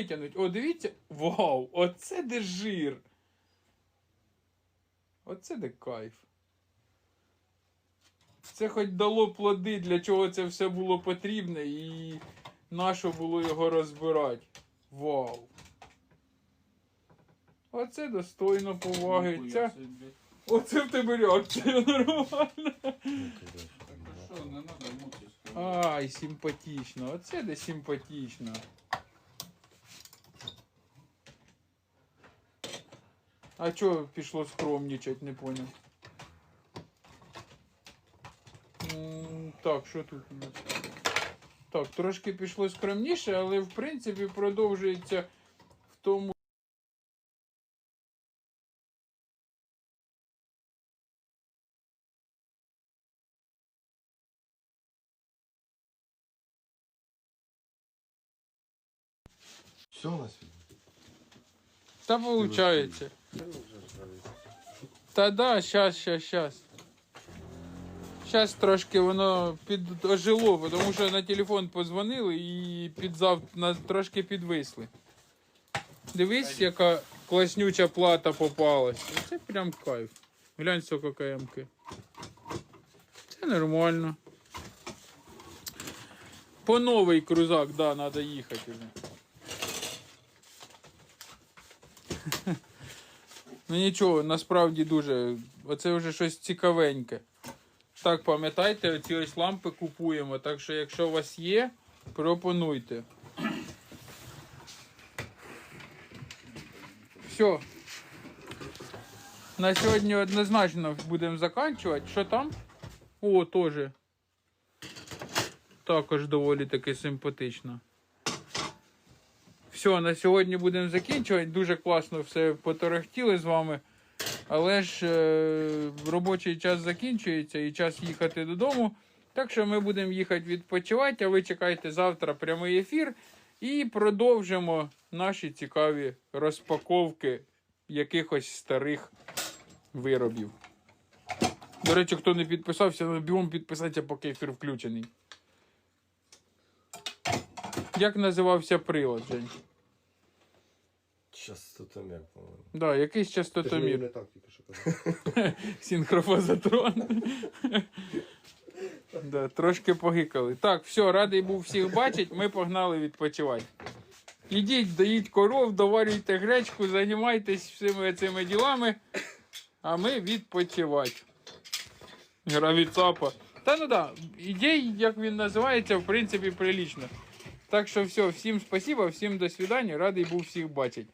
витягнути. О, дивіться. Вау! Оце де жир. Оце де кайф. Це хоч дало плоди, для чого це все було потрібне, і нащо було його розбирати. Вау. Оце достойно поваги. Ця... Оце в тебе реакція нормальна. Так що, не треба мутись. Ай, симпатично. Оце де симпатично. А чого пішло скромнічать, не поняв. Так, що тут у нас? Так, трошки пішло скромніше, але в принципі продовжується в тому. Все у нас? Та виходить. Та да, щас, щас, щас. Щас трошки воно підожило, тому що на телефон позвонили і підзав... на... трошки підвисли. Дивись, яка класнюча плата попалась. Це прям кайф. Глянь, сколько КМки. Це нормально. По новий крузак, да, треба їхати вже. Ну нічого, насправді дуже. Оце вже щось цікавеньке. Так, пам'ятайте, оці ось лампи купуємо. Так що, якщо у вас є, пропонуйте. Все. На сьогодні однозначно будемо закінчувати. Що там? О, теж. Також доволі таки симпатично. Все, на сьогодні будемо закінчувати. Дуже класно все поторохтіли з вами. Але ж е, робочий час закінчується і час їхати додому. Так що ми будемо їхати відпочивати, а ви чекайте завтра прямий ефір і продовжимо наші цікаві розпаковки якихось старих виробів. До речі, хто не підписався, бігом підписатися, поки ефір включений. Як називався прилад, Жень? Частотомер, по-моєму. Да, якийсь Ти ж мені частотомір. не так тільки що казав. Синхрофазотрон. да, трошки погикали. Так, все, радий був всіх бачити. Ми погнали відпочивати. Ідіть, доїть коров, доварюйте гречку, займайтесь всіми цими ділами, а ми відпочивати. Гравіцапа. Та ну да, ідей, як він називається, в принципі, прилічно. Так що все, всім спасибо, всім до свидання, радий був всіх бачити.